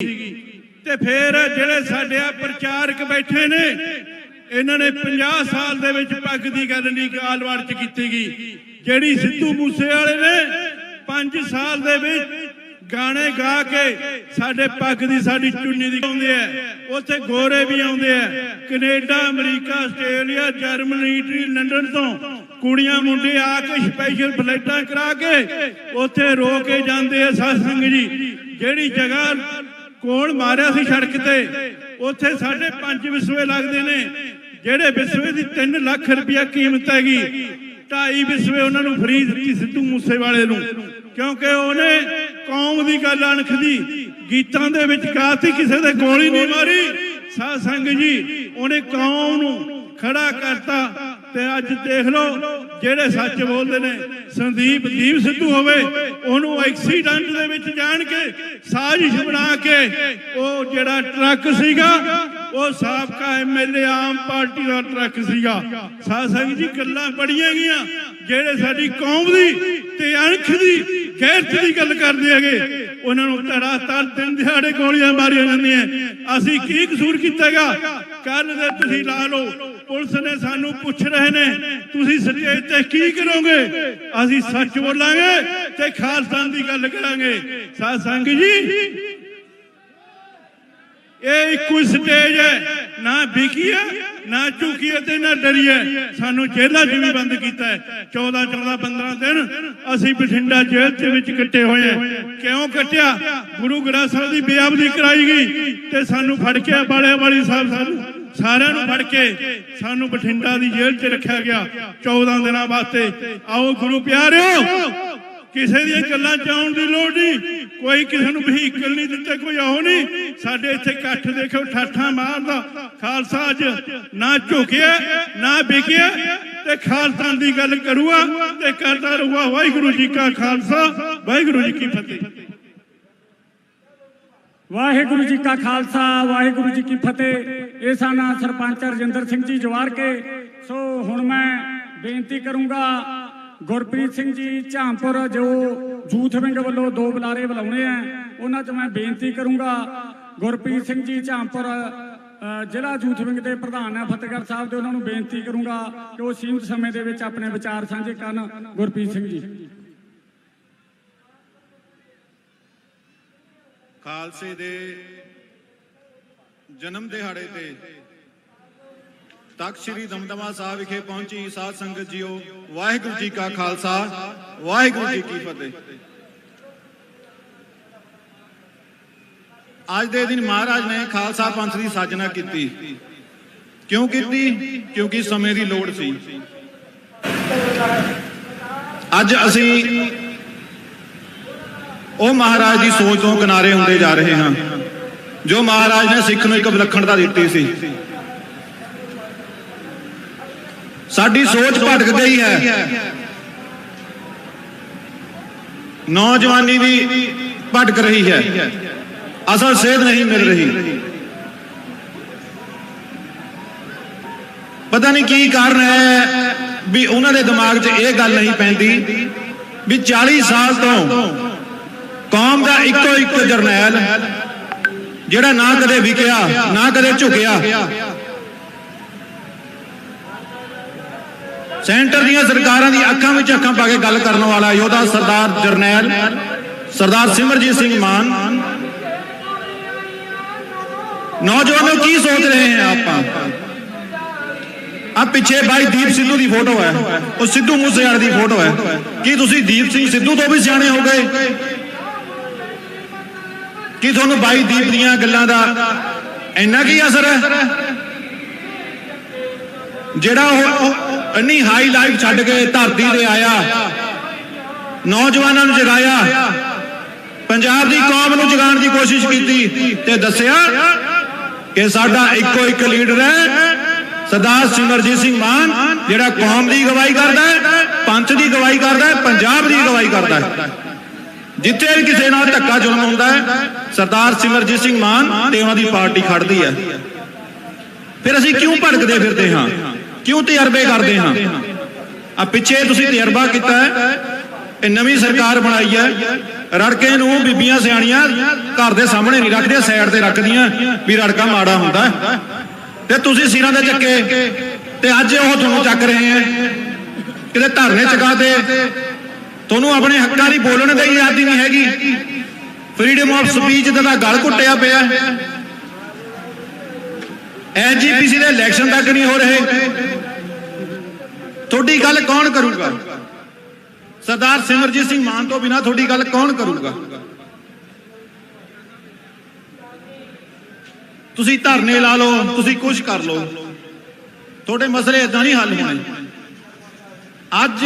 ਤੇ ਫਿਰ ਜਿਹੜੇ ਸਾਡੇ ਆ ਪ੍ਰਚਾਰਕ ਬੈਠੇ ਨੇ, ਇਹਨਾਂ ਨੇ 50 ਸਾਲ ਦੇ ਵਿੱਚ ਪੱਗ ਦੀ ਗੱਲ ਨਹੀਂ ਗਾਲਵਾੜ ਚ ਕੀਤੀ ਗਈ ਜਿਹੜੀ ਸਿੱਧੂ ਮੂਸੇ ਵਾਲੇ ਨੇ 5 ਸਾਲ ਦੇ ਵਿੱਚ ਗਾਣੇ ਗਾ ਕੇ ਸਾਡੇ ਪੱਗ ਦੀ ਸਾਡੀ ਚੁੰਨੀ ਦੀ ਆਉਂਦੇ ਆ, ਉੱਥੇ ਗੋਰੇ ਵੀ ਆਉਂਦੇ ਆ। Canada, America, Australia, Germany, Italy, London ਤੋਂ ਕੁੜੀਆਂ ਮੁੰਡੇ ਆ ਕੇ ਸਪੈਸ਼ਲ ਫਲਾਈਟਾਂ ਕਰਾ ਕੇ ਉੱਥੇ ਰੋ ਕੇ ਜਾਂਦੇ ਆ ਸਾਧ ਸੰਗ ਜੀ। ਜਿਹੜੀ ਜਗ੍ਹਾ ਕੋਲ ਮਾਰਿਆ ਸੀ ਸੜਕ ਤੇ। ਉੱਥੇ ਸਾਡੇ ਪੰਜ ਵਿਸਵੇ ਲੱਗਦੇ ਨੇ। ਜਿਹੜੇ ਵਿਸਵੇ ਦੀ 3 ਲੱਖ ਰੁਪਇਆ ਕੀਮਤ ਹੈਗੀ, ਢਾਈ ਵਿਸਵੇ ਉਹਨਾਂ ਨੂੰ ਫਰੀ ਦਿੱਤੀ ਸਿੱਧੂ ਮੂਸੇਵਾਲੇ ਨੂੰ। ਕਿਉਂਕਿ ਉਹਨੇ ਕੌਮ ਦੀ ਗੱਲ ਅਣਖ ਦੀ ਗੀਤਾਂ ਦੇ ਵਿੱਚ ਗਾਤੀ ਕਿਸੇ ਦੇ ਗੋਲੀ ਨਹੀਂ ਮਾਰੀ। ਸਾਧ ਸੰਗ ਜੀ, ਉਹਨੇ ਕੌਮ ਨੂੰ ਖੜਾ ਕਰਤਾ। ਤੇ ਅੱਜ ਦੇਖ ਲਓ ਜਿਹੜੇ ਸੱਚ ਬੋਲਦੇ ਨੇ, ਸੰਦੀਪ ਦੀਪ ਸਿੱਧੂ ਹੋਵੇ, ਉਹਨੂੰ ਐਕਸੀਡੈਂਟ ਦੇ ਵਿੱਚ ਜਾਣ ਕੇ, ਸਾਜ਼ਿਸ਼ ਬਣਾ ਕੇ, ਉਹ ਜਿਹੜਾ ਟਰੱਕ ਸੀਗਾ ਉਹ ਸਾਬਕਾ ਐਮਐਲਏ ਆਮ ਪਾਰਟੀ ਦਾ ਟਰੱਕ ਸੀਗਾ। ਸਾਧ ਸੰਗ ਜੀ, ਗੱਲਾਂ ਬੜੀਆਂ ਗਈਆਂ। ਜਿਹੜੇ ਸਾਡੀ ਕੌਮ ਦੀ ਤੇ ਅਣਖ ਦੀ, ਗੈਰਤ ਦੀ ਗੱਲ ਕਰਦੇ ਹੈਗੇ, ਉਹਨਾਂ ਨੂੰ ਧੜਾ ਤਰ ਦਿਨ ਦਿਹਾੜੇ ਗੋਲੀਆਂ ਮਾਰੀਆਂ ਜਾਂਦੀਆਂ। ਅਸੀਂ ਕੀ ਕਸੂਰ ਕੀਤਾਗਾ ਕੱਲ ਦੇ ਤੁਸੀਂ ਲਾ ਲਓ, ਪੁਲਿਸ ਨੇ ਸਾਨੂੰ ਪੁੱਛ ਰਹੇ ਨੇ, ਤੁਸੀਂ ਸਟੇਜ ਤੇ ਕੀ ਕਰੋਗੇ? ਅਸੀਂ ਸੱਚ ਬੋਲਾਂਗੇ ਤੇ ਖਾਲਸਾ ਦੀ ਗੱਲ ਕਰਾਂਗੇ। ਸਾਧ ਸੰਗ ਜੀ ਇਹ ਇੱਕੋ ਸਟੇਜ ਹੈ। ਨਾ ਵਿਕੀਏ, ਨਾ ਝੁਕੀਏ ਤੇ ਨਾ ਡਰੀਏ। ਸਾਨੂੰ ਜੇਲ੍ਹਾਂ 'ਚ ਵੀ ਬੰਦ ਕੀਤਾ ਹੈ। 14 14 15 ਦਿਨ ਅਸੀਂ ਬਠਿੰਡਾ ਜੇਲ੍ਹ ਦੇ ਵਿੱਚ ਕੱਟੇ ਹੋਏ ਕਿਉਂ ਕੱਟਿਆ? ਗੁਰੂ ਗ੍ਰੰਥ ਸਾਹਿਬ ਦੀ ਬੇਅਬਦੀ ਕਰਾਈ ਗਈ ਤੇ ਸਾਨੂੰ ਫੜ ਕੇ ਬਾਲੇ ਵਾਲੀ ਸਾਹਿਬ ਸਾਨੂੰ ਸਾਰਿਆਂ ਨੂੰ ਫੜ ਕੇ ਸਾਨੂੰ ਬਠਿੰਡਾ ਦੀ ਜੇਲ੍ਹ 'ਚ ਰੱਖਿਆ ਗਿਆ। 14 ਦਿਨਾਂ ਵਾਸਤੇ। ਆਓ ਗੁਰੂ ਪਿਆਰਿਓ ਕਿਸੇ ਦੀਆਂ ਗੱਲਾਂ ਚ ਦੀ ਲੋੜ ਨਹੀਂ। ਕੋਈ ਕਿਸੇ ਨੂੰ ਵਹੀਕਲ ਨਹੀਂ ਦਿੱਤੇ, ਕੋਈ ਆਉ ਨਹੀਂ। ਸਾਡੇ ਇੱਥੇ ਇਕੱਠ ਦੇਖੋ, ਠਾਠਾਂ ਮਾਰਦਾ। ਖਾਲਸਾ ਅੱਜ ਨਾ ਝੁਕਿਆ, ਨਾ ਵਿਕਿਆ ਤੇ ਖਾਲਸਾ ਦੀ ਗੱਲ ਕਰੂਗਾ ਤੇ ਕਰਦਾ ਰਹੂਗਾ ਵਾਹਿਗੁਰੂ ਜੀ ਕਾ ਖਾਲਸਾ, ਵਾਹਿਗੁਰੂ ਜੀ ਕੀ ਫਤਿਹ। ਵਾਹਿਗੁਰੂ ਜੀ ਕਾ ਖਾਲਸਾ, ਵਾਹਿਗੁਰੂ ਜੀ ਕੀ ਫਤਿਹ। ਇਹ ਸਾਨਾ ਸਰਪੰਚ ਰਜਿੰਦਰ ਸਿੰਘ ਜੀ ਜਵਾਰ ਕੇ। ਸੋ ਹੁਣ ਮੈਂ ਬੇਨਤੀ ਕਰੂੰਗਾ ਗੁਰਪ੍ਰੀਤ ਸਿੰਘ ਜੀ, ਝਾਂਪੁਰ ਜੋ ਯੂਥ ਵਿੰਗ ਵੱਲੋਂ ਦੋ ਬੁਲਾਰੇ ਬੁਲਾਉਣੇ ਆ, ਉਹਨਾਂ 'ਚ ਮੈਂ ਬੇਨਤੀ ਕਰੂੰਗਾ, ਗੁਰਪ੍ਰੀਤ ਸਿੰਘ ਜੀ, ਝਾਂਪੁਰ ਜ਼ਿਲ੍ਹਾ ਯੂਥ ਵਿੰਗ ਦੇ ਪ੍ਰਧਾਨ ਆ, ਫਤਿਹਗੜ੍ਹ ਸਾਹਿਬ ਦੇ, ਉਹਨਾਂ ਨੂੰ ਬੇਨਤੀ ਕਰੂੰਗਾ ਕਿ ਉਹ ਸੀਮਿਤ ਸਮੇਂ ਦੇ ਵਿੱਚ ਆਪਣੇ ਵਿਚਾਰ ਸਾਂਝੇ ਕਰਨ, ਗੁਰਪ੍ਰੀਤ ਸਿੰਘ ਜੀ। ਖਾਲਸੇ ਦੇ ਜਨਮ ਦਿਹਾੜੇ ਤੇ ਤਖਤ ਸ੍ਰੀ ਦਮਦਮਾ ਸਾਹਿਬ ਵਿਖੇ ਪਹੁੰਚੀ ਸਾਧ ਸੰਗਤ ਜੀਓ, ਵਾਹਿਗੁਰੂ ਜੀ ਕਾ ਖਾਲਸਾ, ਵਾਹਿਗੁਰੂ ਜੀ ਕੀ ਫਤਿਹ। ਅੱਜ ਦੇ ਦਿਨ ਮਹਾਰਾਜ ਨੇ ਖਾਲਸਾ ਪੰਥ ਦੀ ਸਾਜਨਾ ਕੀਤੀ। ਕਿਉਂ ਕੀਤੀ? ਕਿਉਂਕਿ ਸਮੇਂ ਦੀ ਲੋੜ ਸੀ। ਅੱਜ ਅਸੀਂ ਉਹ ਮਹਾਰਾਜ ਦੀ ਸੋਚ ਤੋਂ ਕਿਨਾਰੇ ਹੁੰਦੇ ਜਾ ਰਹੇ ਹਾਂ, ਜੋ ਮਹਾਰਾਜ ਨੇ ਸਿੱਖ ਨੂੰ ਇੱਕ ਵਿਲੱਖਣਤਾ ਦਿੱਤੀ ਸੀ। ਸਾਡੀ ਸੋਚ ਭਟਕ ਗਈ ਹੈ। ਨੌਜਵਾਨੀ ਵੀ ਭਟਕ ਰਹੀ ਹੈ। ਅਸਲ ਸੇਧ ਨਹੀਂ ਮਿਲ ਰਹੀ। ਪਤਾ ਨਹੀਂ ਕੀ ਕਾਰਨ ਹੈ ਵੀ ਉਹਨਾਂ ਦੇ ਦਿਮਾਗ 'ਚ ਇਹ ਗੱਲ ਨਹੀਂ ਪੈਂਦੀ ਵੀ 40 ਸਾਲ ਤੋਂ ਕੌਮ ਦਾ ਇੱਕੋ ਇੱਕ ਜਰਨੈਲ ਜਿਹੜਾ ਨਾ ਕਦੇ ਵਿਕਿਆ ਨਾ ਕਦੇ ਝੁਕਿਆ ਸੈਂਟਰ ਦੀਆਂ ਸਰਕਾਰਾਂ ਦੀ ਅੱਖਾਂ ਵਿੱਚ ਅੱਖਾਂ ਪਾ ਕੇ ਗੱਲ ਕਰਨ ਵਾਲਾ ਯੋਧਾ ਸਰਦਾਰ ਜਰਨੈਲ ਸਰਦਾਰ ਸਿਮਰਜੀਤ ਸਿੰਘ ਮਾਨ। ਨੌਜਵਾਨੋ ਕੀ ਸੋਚ ਰਹੇ ਹਾਂ ਆਪਾਂ? ਆ ਪਿੱਛੇ ਬਾਈ ਦੀਪ ਸਿੱਧੂ ਦੀ ਫੋਟੋ ਹੈ। ਉਹ ਸਿੱਧੂ ਮੂਸੇਵਾਲੇ ਦੀ ਫੋਟੋ ਹੈ। ਕੀ ਤੁਸੀਂ ਦੀਪ ਸਿੰਘ ਸਿੱਧੂ ਤੋਂ ਵੀ ਸਿਆਣੇ ਹੋ ਗਏ ਕੀ ਤੁਹਾਨੂੰ ਬਾਈ ਦੀਪ ਦੀਆਂ ਗੱਲਾਂ ਦਾ ਇੰਨਾ ਕੀ ਅਸਰ ਹੈ? ਜਿਹੜਾ ਉਹ ਇੰਨੀ ਹਾਈ ਲਾਈਫ ਛੱਡ ਕੇ ਧਰਤੀ ਤੇ ਆਇਆ। ਨੌਜਵਾਨਾਂ ਨੂੰ ਜਗਾਇਆ। ਪੰਜਾਬ ਦੀ ਕੌਮ ਨੂੰ ਜਗਾਉਣ ਦੀ ਕੋਸ਼ਿਸ਼ ਕੀਤੀ ਤੇ ਦੱਸਿਆ ਕਿ ਸਾਡਾ ਇੱਕੋ ਇੱਕ ਲੀਡਰ ਹੈ, ਸਰਦਾਰ ਸਿਮਰਜੀਤ ਸਿੰਘ ਮਾਨ, ਜਿਹੜਾ ਕੌਮ ਦੀ ਗਵਾਹੀ ਕਰਦਾ ਹੈ, ਪੰਥ ਦੀ ਗਵਾਹੀ ਕਰਦਾ ਹੈ, ਪੰਜਾਬ ਦੀ ਗਵਾਹੀ ਕਰਦਾ ਹੈ। ਜਿੱਥੇ ਵੀ ਕਿਸੇ ਨਾਲ ਧੱਕਾ ਜ਼ੁਲਮ ਹੁੰਦਾ ਹੈ, ਸਰਦਾਰ ਸਿਮਰਜੀਤ ਸਿੰਘ ਮਾਨ ਤੇ ਉਹਨਾਂ ਦੀ ਪਾਰਟੀ ਖੜਦੀ ਹੈ। ਫਿਰ ਅਸੀਂ ਕਿਉਂ ਭੜਕਦੇ ਫਿਰਦੇ ਹਾਂ? ਕਿਉਂ ਤਜਰਬੇ ਕਰਦੇ ਹਾਂ? ਆ ਪਿੱਛੇ ਤੁਸੀਂ ਤਜਰਬਾ ਕੀਤਾ ਹੈ, ਇਹ ਨਵੀਂ ਸਰਕਾਰ ਬਣਾਈ ਹੈ। ਰੜਕੇ ਨੂੰ ਬੀਬੀਆਂ ਸਿਆਣੀਆਂ ਘਰ ਦੇ ਸਾਹਮਣੇ ਨਹੀਂ ਰੱਖਦੀਆਂ, ਸਾਈਡ ਤੇ ਰੱਖਦੀਆਂ ਵੀ ਰੜਕਾ ਮਾੜਾ ਹੁੰਦਾ ਤੇ ਤੁਸੀਂ ਸਿਰਾਂ ਤੇ ਚੱਕੇ, ਤੇ ਅੱਜ ਉਹ ਤੁਹਾਨੂੰ ਚੱਕ ਰਹੇ ਆ ਕਿਤੇ ਧਰਨੇ ਚਕਾ ਦੇ ਤੁਹਾਨੂੰ ਆਪਣੇ ਹੱਕਾਂ ਲਈ ਬੋਲਣ ਦੀ ਆਜ਼ਾਦੀ ਨਹੀਂ ਹੈਗੀ। ਫਰੀडम ਆਫ ਸਪੀਚ ਦਾ ਗਲ ਘੁੱਟਿਆ ਪਿਆ। ਐਜੀਪੀਸੀ ਦੇ ਇਲੈਕਸ਼ਨ ਤੱਕ ਨਹੀਂ ਹੋ ਰਹੇ। ਤੁਹਾਡੀ ਗੱਲ ਕੌਣ ਕਰੂਗਾ? ਸਰਦਾਰ ਸਿਮਰਜੀਤ ਸਿੰਘ ਮਾਨ ਤੋਂ ਬਿਨਾ ਤੁਹਾਡੀ ਗੱਲ ਕੌਣ ਕਰੂਗਾ? ਤੁਸੀਂ ਧਰਨੇ ਲਾ ਲਓ, ਤੁਸੀਂ ਕੁਝ ਕਰ ਲਓ। ਤੁਹਾਡੇ ਮਸਲੇ ਇਦਾਂ ਨਹੀਂ ਹੱਲ ਹੋਣੇ। ਅੱਜ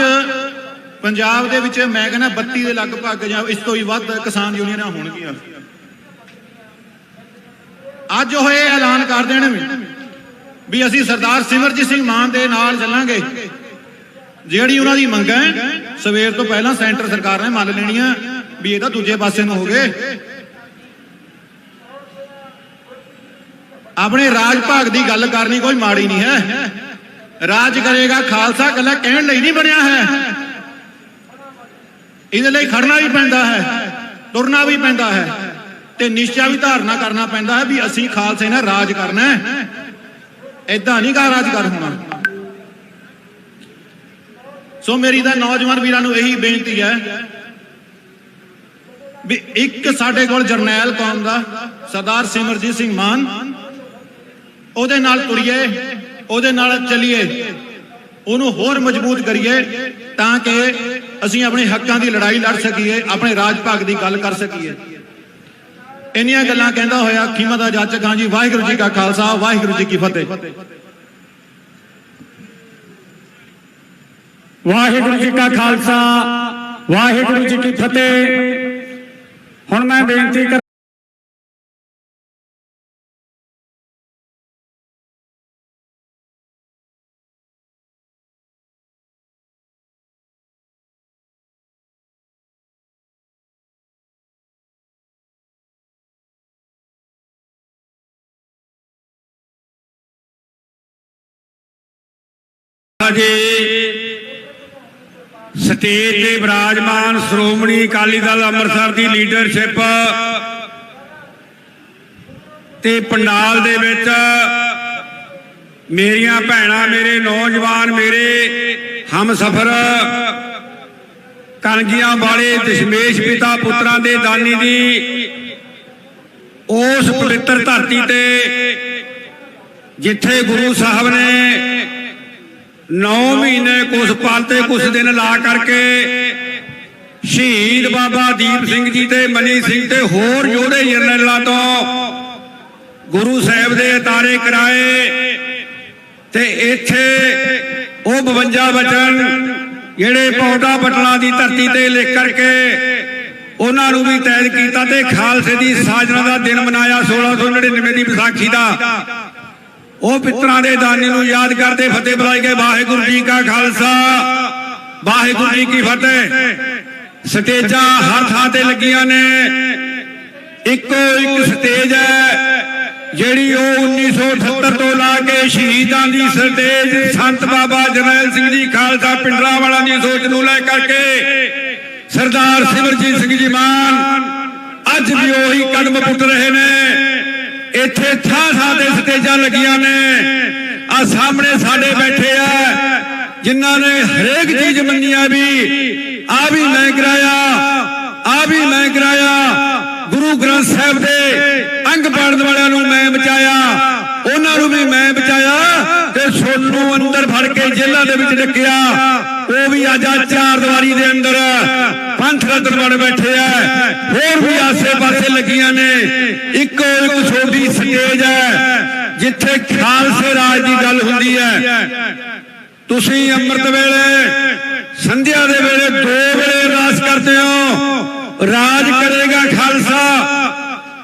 ਪੰਜਾਬ ਦੇ ਵਿੱਚ ਮੈਂ ਕਹਿੰਦਾ 32 ਦੇ ਲਗਭਗ ਜਾਂ ਇਸ ਤੋਂ ਵੀ ਵੱਧ ਕਿਸਾਨ ਯੂਨੀਅਨਾਂ ਹੋਣਗੀਆਂ। ਅੱਜ ਉਹ ਇਹ ਐਲਾਨ ਕਰ ਦੇਣ ਵੀ ਅਸੀਂ ਸਰਦਾਰ ਸਿਮਰਜੀਤ ਸਿੰਘ ਮਾਨ ਦੇ ਨਾਲ ਚੱਲਾਂਗੇ। ਜਿਹੜੀ ਉਹਨਾਂ ਦੀ ਮੰਗਾਂ ਸਵੇਰ ਤੋਂ ਪਹਿਲਾਂ ਸੈਂਟਰ ਸਰਕਾਰ ਨੇ ਮੰਨ ਲੈਣੀਆਂ ਵੀ ਇਹ ਤਾਂ ਦੂਜੇ ਪਾਸੇ ਨੂੰ ਹੋ ਗਏ। ਆਪਣੇ ਰਾਜ ਭਾਗ ਦੀ ਗੱਲ ਕਰਨੀ ਕੋਈ ਮਾੜੀ ਨਹੀਂ ਹੈ। ਰਾਜ ਕਰੇਗਾ, ਖਾਲਸਾ ਕੱਲਾ ਕਹਿਣ ਲਈ ਨਹੀਂ ਬਣਿਆ ਹੈ। ਇਹਦੇ ਲਈ ਖੜਨਾ ਵੀ ਪੈਂਦਾ ਹੈ, ਤੁਰਨਾ ਵੀ ਪੈਂਦਾ ਹੈ। ਤੇ ਨਿਸ਼ਚਾ ਵੀ ਧਾਰਨਾ ਕਰਨਾ ਪੈਂਦਾ ਹੈ ਵੀ ਅਸੀਂ ਖਾਲਸੇ ਨਾਲ ਰਾਜ ਕਰਨਾ ਹੈ। ਐਦਾਂ ਨਹੀਂ ਗਾ ਰਾਜ ਕਰ ਹੋਣਾ। ਸੋ ਮੇਰੀ ਤਾਂ ਨੌਜਵਾਨ ਵੀਰਾਂ ਨੂੰ ਇਹੀ ਬੇਨਤੀ ਹੈ ਵੀ ਇੱਕ ਸਾਡੇ ਕੋਲ ਜਰਨੈਲ ਕੌਮ ਦਾ ਸਰਦਾਰ ਸਿਮਰਜੀਤ ਸਿੰਘ ਮਾਨ, ਉਹਦੇ ਨਾਲ ਤੁਰੀਏ, ਉਹਦੇ ਨਾਲ ਚੱਲੀਏ, ਉਹਨੂੰ ਹੋਰ ਮਜ਼ਬੂਤ ਕਰੀਏ ਤਾਂ ਕਿ ਅਸੀਂ ਆਪਣੇ ਹੱਕਾਂ ਦੀ ਲੜਾਈ ਲੜ ਸਕੀਏ, ਆਪਣੇ ਰਾਜ ਭਾਗ ਦੀ ਗੱਲ ਕਰ ਸਕੀਏ। ਇੰਨੀਆਂ ਗੱਲਾਂ ਕਹਿੰਦਾ ਹੋਇਆ, ਖੀਮਾ ਦਾ ਜਾਚਕ ਹਾਂ ਜੀ, ਵਾਹਿਗੁਰੂ ਜੀ ਕਾ ਖਾਲਸਾ, ਵਾਹਿਗੁਰੂ ਜੀ ਕੀ ਫਤਿਹ। ਵਾਹਿਗੁਰੂ ਜੀ ਕਾ ਖਾਲਸਾ, ਵਾਹਿਗੁਰੂ ਜੀ ਕੀ ਫਤਿਹ। ਹੁਣ ਮੈਂ ਬੇਨਤੀ ਕਰ ਸਟੇਜ ਤੇ ਵਿਰਾਜਮਾਨ ਸ਼੍ਰੋਮਣੀ ਅਕਾਲੀ ਦਲ ਅੰਮ੍ਰਿਤਸਰ ਦੀ ਲੀਡਰਸ਼ਿਪ ਤੇ ਪੰਡਾਲ ਦੇ ਵਿੱਚ ਮੇਰੀਆਂ ਭੈਣਾਂ, ਮੇਰੇ ਨੌਜਵਾਨ, ਮੇਰੇ ਹਮਸਫਰ ਕਲਗੀਆਂ ਵਾਲੇ, ਦਸ਼ਮੇਸ਼ ਪਿਤਾ ਪੁੱਤਰਾਂ ਦੇ ਦਾਨੀ ਦੀ ਉਸ ਪਵਿੱਤਰ ਧਰਤੀ ਤੇ ਜਿੱਥੇ ਗੁਰੂ ਸਾਹਿਬ ਨੇ 9 ਮਹੀਨੇ ਕੁਸ ਪਲ ਤੇ ਕੁਸ ਦਿਨ ਲਾ ਕਰਕੇ ਸ਼ਹੀਦ ਬਾਬਾ ਦੀਪ ਸਿੰਘ ਜੀ ਤੇ ਮਨੀ ਸਿੰਘ ਤੇ ਹੋਰ ਯੋਧੇ ਜਰਨੈਲਾਂ ਤੋਂ ਗੁਰੂ ਸਾਹਿਬ ਦੇ ਅਤਾਰੇ ਕਰਾਏ ਤੇ ਇੱਥੇ ਉਹ 52 ਬਚਨ ਜਿਹੜੇ ਪੌਦਾ ਪਟਲਾਂ ਦੀ ਧਰਤੀ ਤੇ ਲਿਖ ਕਰਕੇ ਉਹਨਾਂ ਨੂੰ ਵੀ ਤੈਦ ਕੀਤਾ ਤੇ ਖਾਲਸੇ ਦੀ ਸਾਜਨਾ ਦਾ ਦਿਨ ਮਨਾਇਆ 1699 ਦੀ ਵਿਸਾਖੀ ਦਾ। ਉਹ ਪਿੱਤਰਾਂ ਦੇ ਦਾਨੀ ਨੂੰ ਯਾਦ ਕਰਦੇ ਫਤਿਹ ਬੁਲਾਈ ਗਏ। ਵਾਹਿਗੁਰੂ ਜੀ ਕਾ ਖਾਲਸਾ। ਵਾਹਿਗੁਰੂ ਜੀ ਕੀ ਫਤਿਹ। ਸਟੇਜਾਂ ਹਰ ਥਾਂ ਤੇ ਲੱਗੀਆਂ ਨੇ। ਇੱਕੋ ਇੱਕ ਸਟੇਜ ਹੈ, ਜਿਹੜੀ ਉਹ 1978 ਤੋਂ ਲਾ ਕੇ ਸ਼ਹੀਦਾਂ ਦੀ ਸਟੇਜ ਸੰਤ ਬਾਬਾ ਜਰਨੈਲ ਸਿੰਘ ਜੀ ਖਾਲਸਾ ਪਿੰਡਰਾ ਵਾਲਾ ਦੀ ਸੋਚ ਨੂੰ ਲੈ ਕਰਕੇ ਸਰਦਾਰ ਸਿਮਰਜੀਤ ਸਿੰਘ ਜੀ ਮਾਨ ਅੱਜ ਵੀ ਉਹੀ ਕਦਮ ਪੁੱਟ ਰਹੇ ਨੇ। ਇੱਥੇ ਥਾਂ ਥਾਂ ਤੇ ਸਟੇਜਾਂ ਲੱਗੀਆਂ ਨੇ। ਆ ਸਾਹਮਣੇ ਸਾਡੇ ਬੈਠੇ ਆ, ਜਿਨ੍ਹਾਂ ਨੇ ਹਰੇਕ ਚੀਜ਼ ਮੰਨੀਆਂ ਵੀ ਆ ਵੀ ਮੈਂ ਕਰਾਇਆ ਆ ਵੀ ਮੈਂ ਕਰਾਇਆ। ਗੁਰੂ ਗ੍ਰੰਥ ਸਾਹਿਬ ਦੇ ਅੰਗ ਪਾੜਨ ਵਾਲਿਆਂ ਨੂੰ ਮੈਂ ਬਚਾਇਆ, ਉਹਨਾਂ ਨੂੰ ਵੀ ਮੈਂ ਬਚਾਇਆ। ਤੇ ਸੋਨੂੰ ਅੰਦਰ ਫੜ ਕੇ ਜੇਲ੍ਹਾਂ ਦੇ ਵਿੱਚ ਡੱਕਿਆ। ਉਹ ਵੀ ਅੱਜ ਆ ਚਾਰ ਦੀਵਾਰੀ ਦੇ ਅੰਦਰ ਪੰਥ ਰਤਨ ਬਣ ਬੈਠੇ ਆ। ਹੋਰ ਵੀ ਆਸੇ-ਪਾਸੇ ਲੱਗੀਆਂ ਨੇ। ਇੱਕੋ ਇੱਕ ਛੋਟੀ ਸਟੇਜ ਹੈ, ਜਿੱਥੇ ਖਾਲਸੇ ਰਾਜ ਦੀ ਗੱਲ ਹੁੰਦੀ ਹੈ। ਤੁਸੀਂ ਅੰਮ੍ਰਿਤ ਵੇਲੇ, ਸੰਧਿਆ ਦੇ ਵੇਲੇ ਦੋ ਵੇਲੇ ਰਾਜ ਕਰਦੇ ਹੋ। ਰਾਜ ਕਰੇਗਾ ਖਾਲਸਾ।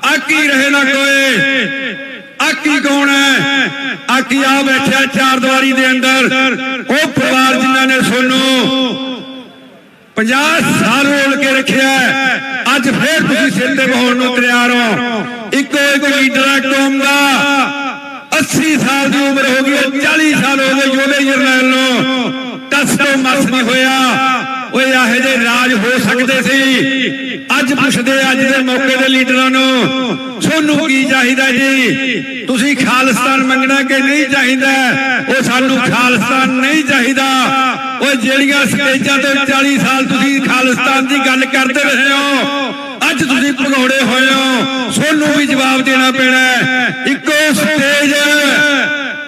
ਆਕੀ ਰਹੇ ਨਾ ਕੋਈ ਆਕੀ ਕੌਣ ਹੈ? ਆਕੀ ਆ ਬੈਠਿਆ ਚਾਰ ਦੀਵਾਰੀ ਦੇ ਅੰਦਰ। ਉਹ ਪਰਿਵਾਰ ਜਿਨ੍ਹਾਂ ਨੇ ਸੋਨੂੰ 50 ਸਾਲ ਰੋਲ ਕੇ ਰੱਖਿਆ ਅੱਜ ਫੇਰ ਤੁਸੀਂ ਸਿਰ ਤੇ ਬਹਾਉਣ ਨੂੰ ਤਿਆਰ ਹੋ। ਇੱਕੋ ਇੱਕ ਲੀਡਰ ਹੈ ਕੌਮ ਦਾ। 80 ਸਾਲ ਦੀ ਉਮਰ ਹੋ ਗਈ ਹੈ 40 ਸਾਲ ਹੋ ਗਏ ਯੋਧੇ ਜਰਨੈਲ ਨੂੰ। ਟਸ ਤੋਂ ਮਸ ਨਹੀਂ ਹੋਇਆ। ਓਏ ਆਹੇ ਦੇ ਰਾਜ ਹੋ ਸਕਦੇ ਸੀ। ਅੱਜ ਪੁੱਛਦੇ ਅੱਜ ਦੇ ਮੌਕੇ ਦੇ ਲੀਡਰਾਂ ਨੂੰ ਸੋਨੂੰ ਕੀ ਚਾਹੀਦਾ ਜੀ? ਤੁਸੀਂ ਖਾਲਿਸਤਾਨ ਮੰਗਣਾ ਕਿ ਨਹੀਂ ਚਾਹੀਦਾ? ਉਹ ਸਾਨੂੰ ਖਾਲਿਸਤਾਨ ਨਹੀਂ ਚਾਹੀਦਾ। ਓਏ ਜਿਹੜੀਆਂ ਸਟੇਜਾਂ ਤੇ 40 ਸਾਲ ਤੁਸੀਂ ਖਾਲਿਸਤਾਨ ਦੀ ਗੱਲ ਕਰਦੇ ਰਹੇ ਹੋ, ਅੱਜ ਤੁਸੀਂ ਭਗੌੜੇ ਹੋਏ ਹੋ। ਸੋਨੂੰ ਵੀ ਜਵਾਬ ਦੇਣਾ ਪੈਣਾ ਇੱਕੋ ਸਟੇਜ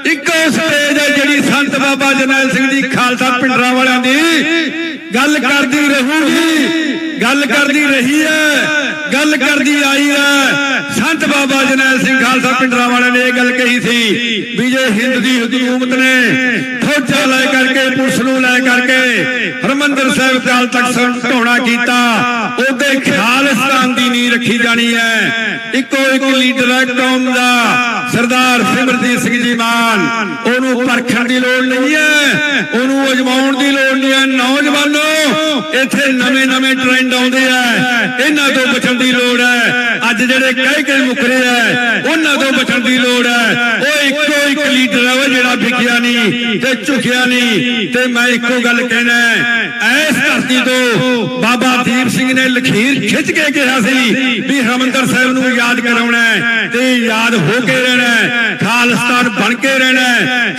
ਇੱਕੋ ਸਟੇਜ ਜਿਹੜੀ ਸੰਤ ਬਾਬਾ ਜਰਨੈਲ ਸਿੰਘ ਦੀ ਖਾਲਸਾ ਪਿੰਡਰਾਂ ਵਾਲਿਆਂ ਦੀ। ਗੱਲ ਕਰਦੀ ਰਹੂਗੀ। ਗੱਲ ਕਰਦੀ ਰਹੀ ਹੈ। ਗੱਲ ਕਰਦੀ ਆਈ ਹੈ। ਸੰਤ ਬਾਬਾ ਜਨੈਲ ਸਿੰਘ ਖਾਲਸਾ ਪਿੰਡਰਾਂ ਵਾਲਿਆਂ ਨੇ ਇਹ ਗੱਲ ਕਹੀ ਸੀ ਵੀ ਜੇ ਹਿੰਦ ਦੀ ਹਕੂਮਤ ਨੇ ਫੌਜਾਂ ਲੈ ਕਰਕੇ, ਪੁਲਿਸ ਨੂੰ ਲੈ ਕਰਕੇ ਹਰਮੰਦਰ ਸਾਹਿਬ ਕਾਲ ਤੱਕ ਢੋਣਾ ਕੀਤਾ। ਉਹਦੇ ਖਾਲਿਸਤਾਨ ਦੀ ਨੀਂਹ ਰੱਖੀ ਜਾਣੀ ਹੈ। ਇੱਕੋ ਇੱਕ ਲੀਡਰ ਹੈ ਕੌਮ ਦਾ, ਸਰਦਾਰ ਸਿਮਰਜੀਤ ਸਿੰਘ ਜੀ ਮਾਨ। ਉਹਨੂੰ ਪਰਖਣ ਦੀ ਲੋੜ ਨਹੀਂ ਹੈ। ਉਹਨੂੰ ਅਜਮਾਉਣ ਦੀ ਲੋੜ ਨਹੀਂ ਹੈ। ਨੌਜਵਾਨੋ, ਇੱਥੇ ਨਵੇਂ ਨਵੇਂ ਟ੍ਰੈਂਡ ਆਉਂਦੇ ਆ। ਇਹਨਾਂ ਤੋਂ ਬਚਣ ਦੀ ਲੋੜ ਹੈ। ਅੱਜ ਜਿਹੜੇ ਕਹਿ ਕੇ ਮੁਕਰੇ ਆ, ਉਹਨਾਂ ਤੋਂ ਬਚਣ ਦੀ ਲੋੜ ਹੈ ਉਹ ਇੱਕੋ ਇੱਕ ਲੀਡਰ ਹੈ ਜਿਹੜਾ ਵਿਕਿਆ ਨਹੀਂ ਤੇ ਝੁਕਿਆ ਨਹੀਂ। ਤੇ ਮੈਂ ਇੱਕੋ ਗੱਲ ਕਹਿਣਾ ਐਸ ਧਰਤੀ ਤੋਂ ਬਾਬਾ ਦੀਪ ਸਿੰਘ ਨੇ ਲਖੀਰ ਖਿੱਚ ਕੇ ਕਿਹਾ ਸੀ ਵੀ ਹਰਮੰਦਰ ਸਾਹਿਬ ਨੂੰ ਯਾਦ ਕਰਾਉਣਾ ਤੇ ਯਾਦ ਹੋ ਕੇ ਰਹਿਣਾ ਖਾਲਸਤਾਨ ਬਣ ਕੇ ਰਹਿਣਾ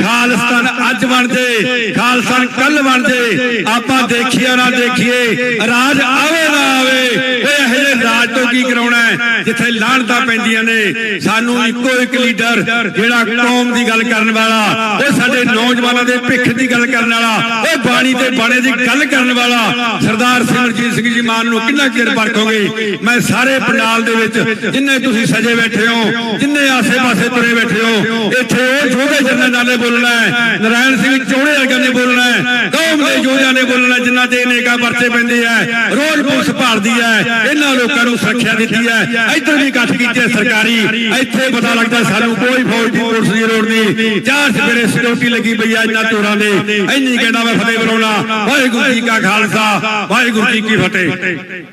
ਖਾਲਸਤਾਨ ਅੱਜ ਬਣ ਜੇ, ਖਾਲਿਸਤਾਨ ਕੱਲ ਬਣ ਜੇ। ਆਪਾਂ ਦੇਖੀਏ ਨਾ ਦੇਖੀਏ, ਰਾਜ ਆਵੇ ਨਾ ਆਵੇ ਓਏ ਰਾਜ ਤੋਂ ਕੀ ਕਰਾਉਣਾ ਹੈ? ਜਿੱਥੇ ਲਾਹਣਤਾਂ ਪੈਂਦੀਆਂ ਨੇ। ਸਾਨੂੰ ਇੱਕੋ ਇੱਕ ਲੀਡਰ, ਜਿਹੜਾ ਕੌਮ ਦੀ ਗੱਲ ਕਰਨ ਵਾਲਾ, ਉਹ ਸਾਡੇ ਨੌਜਵਾਨਾਂ ਦੇ ਭਿੱਖ ਦੀ ਗੱਲ ਕਰਨ ਵਾਲਾ, ਉਹ ਬਾਣੀ ਤੇ ਬਾਣੇ ਦੀ ਗੱਲ ਕਰਨ ਵਾਲਾ। ਸਰਦਾਰ ਸਿਮਰਜੀਤ ਸਿੰਘ ਜੀ ਮਾਨ ਨੂੰ ਕਿੰਨਾ ਚਿਰ ਪਰਖੋਗੇ ਮੈਂ ਸਾਰੇ ਪੰਡਾਲ ਦੇ ਵਿੱਚ, ਜਿੰਨੇ ਤੁਸੀਂ ਸਜੇ ਬੈਠੇ ਹੋ, ਜਿੰਨੇ ਆਸੇ-ਪਾਸੇ ਤੁਰੇ ਬੈਠੇ ਹੋ, ਇੱਥੇ ਉਹ ਜੋਗੇ ਜਰਨਲ ਨੇ ਬੋਲਣਾ ਹੈ। ਨਰਾਇਣ ਸਿੰਘ ਚੋੜੇ ਵਰਗਾ ਨੇ ਬੋਲਣਾ ਹੈ। ਕੌਮ ਦੇ ਯੋਧਿਆਂ ਨੇ ਬੋਲਣਾ ਜਿਨ੍ਹਾਂ ਤੇ ਨੇਕਾ ਪਰਚੇ ਪੈਂਦੇ ਆ ਰੋਜ਼ ਪੁਲਿਸ ਭਾਲਦੀ ਹੈ। ਇਹਨਾਂ ਲੋਕ ਨੂੰ ਸੁਰੱਖਿਆ ਦਿੱਤੀ ਹੈ। ਇੱਧਰ ਵੀ ਇਕੱਠ ਕੀਤੇ ਸਰਕਾਰੀ। ਇੱਥੇ ਪਤਾ ਲੱਗਦਾ ਸਾਨੂੰ ਕੋਈ ਫੌਜ ਦੀ ਪੁਲਿਸ ਦੀ ਲੋੜ ਨਹੀਂ। ਚਾਰ ਸਵੇਰੇ ਸਿਕਿਉਰਿਟੀ ਲੱਗੀ ਪਈ ਆ ਇਹਨਾਂ ਚੋਰਾਂ ਦੇ। ਇੰਨੀ ਕਹਿੰਦਾ ਮੈਂ ਫਤਿਹ ਬੁਲਾਉਣਾ। ਵਾਹਿਗੁਰੂ ਜੀ ਕਾ ਖਾਲਸਾ। ਵਾਹਿਗੁਰੂ ਜੀ ਕੀ ਫਤਿਹ।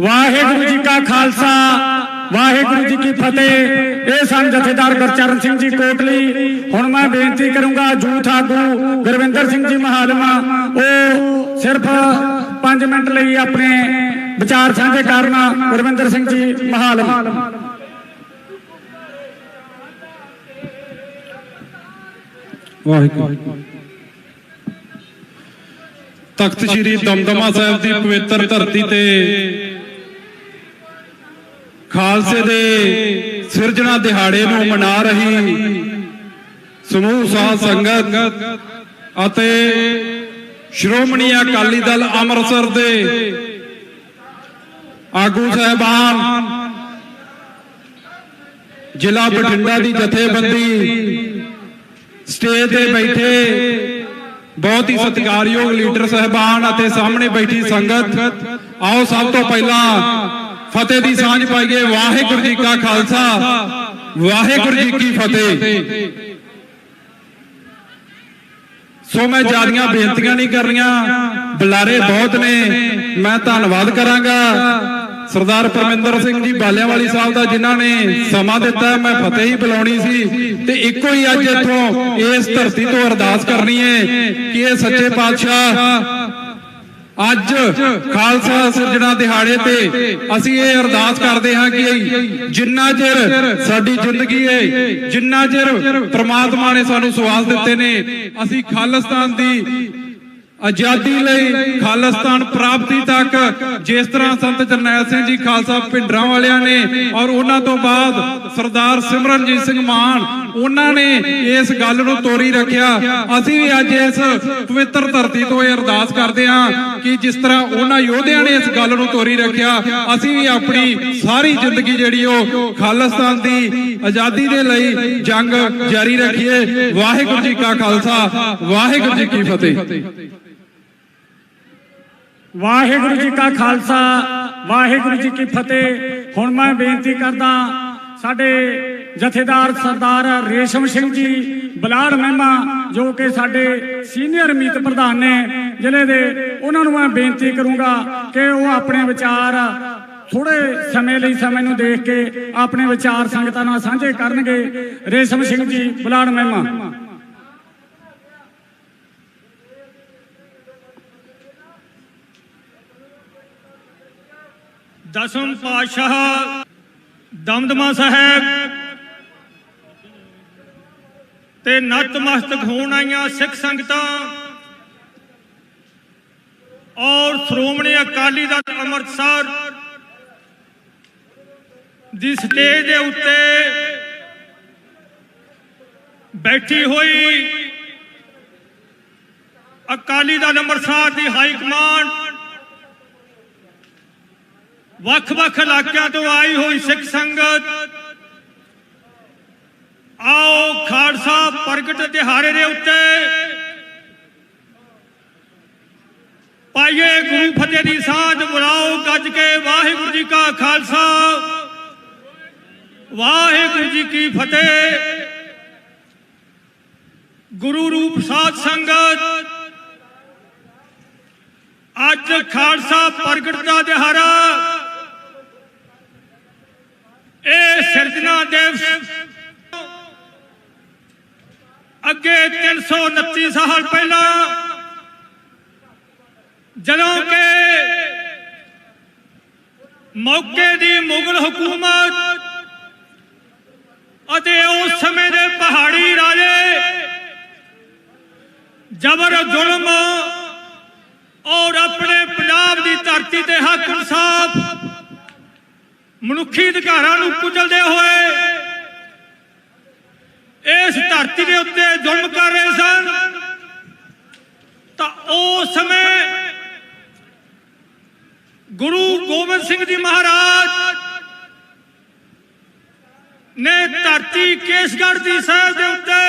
ਵਾਹਿਗੁਰੂ ਜੀ ਕਾ ਖਾਲਸਾ। ਵਾਹਿਗੁਰੂ ਜੀ ਕੀ ਫਤਿਹ। ਇਹ ਸਨ ਜਥੇਦਾਰ ਗੁਰਚਰਨ ਸਿੰਘ ਜੀ ਕੋਟਲੀ। ਹੁਣ ਮੈਂ ਬੇਨਤੀ ਕਰੂੰਗਾ ਜੂਥ ਆਗੂ ਗੁਰਵਿੰਦਰ ਸਿੰਘ ਜੀ ਮਹਾਲਮਾ ਉਹ ਸਿਰਫ 5 ਮਿੰਟ ਲਈ ਆਪਣੇ ਵਿਚਾਰ ਸਾਂਝੇ ਕਰਨ ਗੁਰਵਿੰਦਰ ਸਿੰਘ ਜੀ ਮਹਾਲਮਾ ਵਾਹਿਗੁਰੂ। ਤਖਤ ਸ੍ਰੀ ਦਮਦਮਾ ਸਾਹਿਬ ਦੀ ਪਵਿੱਤਰ ਧਰਤੀ ਤੇ ਖਾਲਸੇ ਦੇ ਸਿਰਜਣਾ ਦਿਹਾੜੇ ਨੂੰ ਮਨਾ ਰਹੀ ਸਮੂਹ ਸਾਧ ਸੰਗਤ ਅਤੇ ਸ਼੍ਰੋਮਣੀ ਅਕਾਲੀ ਦਲ ਅੰਮ੍ਰਿਤਸਰ ਦੇ ਆਗੂ ਸਹਿਬਾਨ, ਜ਼ਿਲ੍ਹਾ ਬਠਿੰਡਾ ਦੀ ਜਥੇਬੰਦੀ ਸਟੇਜ ਤੇ ਬੈਠੇ ਬਹੁਤ ਹੀ ਸਤਿਕਾਰਯੋਗ ਲੀਡਰ ਸਹਿਬਾਨ ਅਤੇ ਸਾਹਮਣੇ ਬੈਠੀ ਸੰਗਤ। ਆਓ ਸਭ ਤੋਂ ਪਹਿਲਾਂ ਫਤਿਹ ਦੀ ਸਾਂਝ ਪਾਈਏ। ਵਾਹਿਗੁਰੂ ਜੀ ਕਾ ਖਾਲਸਾ, ਵਾਹਿਗੁਰੂ ਜੀ ਕੀ ਫਤਿਹ। ਸੋ ਮੈਂ ਜਿਆਦੀਆਂ ਬੇਨਤੀਆਂ ਨਹੀਂ ਕਰਨੀਆਂ। ਬੁਲਾਰੇ ਬਹੁਤ ਨੇ। ਮੈਂ ਧੰਨਵਾਦ ਕਰਾਂਗਾ। ਸਰਦਾਰ ਪਰਮਿੰਦਰ ਸਿੰਘ ਜੀ ਬਾਲਿਆਂ ਵਾਲੀ ਸਾਹਿਬ ਦਾ ਜਿਨ੍ਹਾਂ ਨੇ ਸਮਾਂ ਦਿੱਤਾ ਮੈਂ ਫਤਿਹ ਹੀ ਬੁਲਾਉਣੀ ਸੀ। ਤੇ ਇੱਕੋ ਹੀ ਅੱਜ ਇੱਥੋਂ ਇਸ ਧਰਤੀ ਤੋਂ ਅਰਦਾਸ ਕਰਨੀ ਹੈ ਕਿ ਇਹ ਸੱਚੇ ਪਾਤਸ਼ਾਹ ਅੱਜ ਖਾਲਸਾ ਸਿਰਜਣਾ ਦਿਹਾੜੇ ਤੇ ਅਸੀਂ ਇਹ ਅਰਦਾਸ ਕਰਦੇ ਹਾਂ ਕਿ ਜਿੰਨਾ ਚਿਰ ਸਾਡੀ ਜ਼ਿੰਦਗੀ ਹੈ, ਜਿੰਨਾ ਚਿਰ ਪ੍ਰਮਾਤਮਾ ਨੇ ਸਾਨੂੰ ਸਵਾਸ ਦਿੱਤੇ ਨੇ, ਅਸੀਂ ਖਾਲਿਸਤਾਨ ਦੀ ਆਜ਼ਾਦੀ ਲਈ ਖਾਲਿਸਤਾਨ ਪ੍ਰਾਪਤੀ ਤੱਕ, ਜਿਸ ਤਰ੍ਹਾਂ ਸੰਤ ਜਰਨੈਲ ਸਿੰਘ ਜੀ ਖਾਲਸਾ ਭਿੰਡਰਾਂ ਵਾਲਿਆਂ ਨੇ ਔਰ ਉਹਨਾਂ ਤੋਂ ਬਾਅਦ ਸਰਦਾਰ ਸਿਮਰਨਜੀਤ ਸਿੰਘ ਮਾਨ, ਉਹਨਾਂ ਨੇ ਇਸ ਗੱਲ ਨੂੰ ਤੋਰੀ ਰੱਖਿਆ। ਅਸੀਂ ਵੀ ਅੱਜ ਇਸ ਪਵਿੱਤਰ ਧਰਤੀ ਤੋਂ ਇਹ ਅਰਦਾਸ ਕਰਦੇ ਹਾਂ ਕਿ ਜਿਸ ਤਰ੍ਹਾਂ ਉਹਨਾਂ ਯੋਧਿਆਂ ਨੇ ਇਸ ਗੱਲ ਨੂੰ ਤੋਰੀ ਰੱਖਿਆ, ਅਸੀਂ ਵੀ ਆਪਣੀ ਸਾਰੀ ਜ਼ਿੰਦਗੀ ਜਿਹੜੀ ਉਹ ਖਾਲਿਸਤਾਨ ਦੀ ਆਜ਼ਾਦੀ ਦੇ ਲਈ ਜੰਗ ਜਾਰੀ ਰੱਖੀਏ। ਵਾਹਿਗੁਰੂ ਜੀ ਕਾ ਖਾਲਸਾ, ਵਾਹਿਗੁਰੂ ਜੀ ਕੀ ਫਤਿਹ। ਵਾਹਿਗੁਰੂ ਜੀ ਕਾ ਖਾਲਸਾ, ਵਾਹਿਗੁਰੂ ਜੀ ਕੀ ਫਤਿਹ। ਹੁਣ ਮੈਂ ਬੇਨਤੀ ਕਰਦਾ, ਸਾਡੇ ਜਥੇਦਾਰ ਸਰਦਾਰ ਰੇਸ਼ਮ ਸਿੰਘ ਜੀ, ਬਲਾੜ ਮਹਿਮਾ, ਜੋ ਕਿ ਸਾਡੇ ਸੀਨੀਅਰ ਮੀਤ ਪ੍ਰਧਾਨ ਨੇ, ਜ਼ਿਲ੍ਹੇ ਦੇ, ਉਹਨਾਂ ਨੂੰ ਮੈਂ ਬੇਨਤੀ ਕਰੂੰਗਾ ਕਿ ਉਹ ਆਪਣੇ ਵਿਚਾਰ ਥੋੜੇ ਸਮੇਂ ਲਈ ਸਮੇਂ ਨੂੰ ਦੇਖ ਕੇ ਆਪਣੇ ਵਿਚਾਰ ਸੰਗਤਾਂ ਨਾਲ ਸਾਂਝੇ ਕਰਨਗੇ। ਰੇਸ਼ਮ ਸਿੰਘ ਜੀ, ਬਲਾੜ ਮਹਿਮਾ। ਦਸਮ ਪਾਤਸ਼ਾਹ ਦਮਦਮਾ ਸਾਹਿਬ। ਤੇ ਨਤਮਸਤਕ ਹੋਣ ਆਈਆਂ ਸਿੱਖ ਸੰਗਤਾਂ ਔਰ ਸ਼੍ਰੋਮਣੀ ਅਕਾਲੀ ਦਲ ਅੰਮ੍ਰਿਤਸਰ ਦੀ ਸਟੇਜ ਦੇ ਉੱਤੇ ਬੈਠੀ ਹੋਈ ਅਕਾਲੀ ਦਲ ਅੰਮ੍ਰਿਤਸਰ ਦੀ ਹਾਈ ਕਮਾਂਡ ਵੱਖ-ਵੱਖ ਇਲਾਕਿਆਂ ਤੋਂ ਆਈ ਹੋਈ ਸਿੱਖ ਸੰਗਤ। ਆਓ ਖਾਲਸਾ ਪ੍ਰਗਟ ਦਿਹਾੜੇ ਦੇ ਉੱਤੇ। ਪਾਈਏ ਗੁਰੂ ਫਤਿਹ ਦੀ ਸਾਂਝ, ਬੁਲਾਓ ਗੱਜ ਕੇ ਵਾਹਿਗੁਰੂ ਜੀ ਕਾ ਖਾਲਸਾ। ਵਾਹਿਗੁਰੂ ਜੀ ਕੀ ਫਤਿਹ। ਗੁਰੂ ਰੂਪ ਸਾਧ ਸੰਗਤ। ਅੱਜ ਖਾਲਸਾ ਪ੍ਰਗਟ ਦਾ ਦਿਹਾੜਾ। ਇਹ ਸਿਰਜਣਾ ਦਿਵਸ ਅੱਗੇ 329 ਸਾਲ ਪਹਿਲਾਂ ਜਦੋਂ ਕਿ ਮੌਕੇ ਦੀ ਮੁਗਲ ਹਕੂਮਤ ਅਤੇ ਉਸ ਸਮੇਂ ਦੇ ਪਹਾੜੀ ਰਾਜੇ ਜ਼ਬਰ ਜ਼ੁਲਮ ਔਰ ਆਪਣੇ ਪੰਜਾਬ ਦੀ ਧਰਤੀ ਤੇ ਹੱਕ ਇਨਸਾਫ ਮਨੁੱਖੀ ਅਧਿਕਾਰਾਂ ਨੂੰ ਕੁਚਲਦੇ ਹੋਏ ਇਸ ਧਰਤੀ ਦੇ ਉੱਤੇ ਜ਼ੁਲਮ ਕਰ ਰਹੇ ਸਨ, ਤਾਂ ਉਸ ਸਮੇਂ ਗੁਰੂ ਗੋਬਿੰਦ ਸਿੰਘ ਜੀ ਮਹਾਰਾਜ ਨੇ ਧਰਤੀ ਕੇਸਗੜ੍ਹ ਦੀ ਸਾਹਿਬ ਦੇ ਉੱਤੇ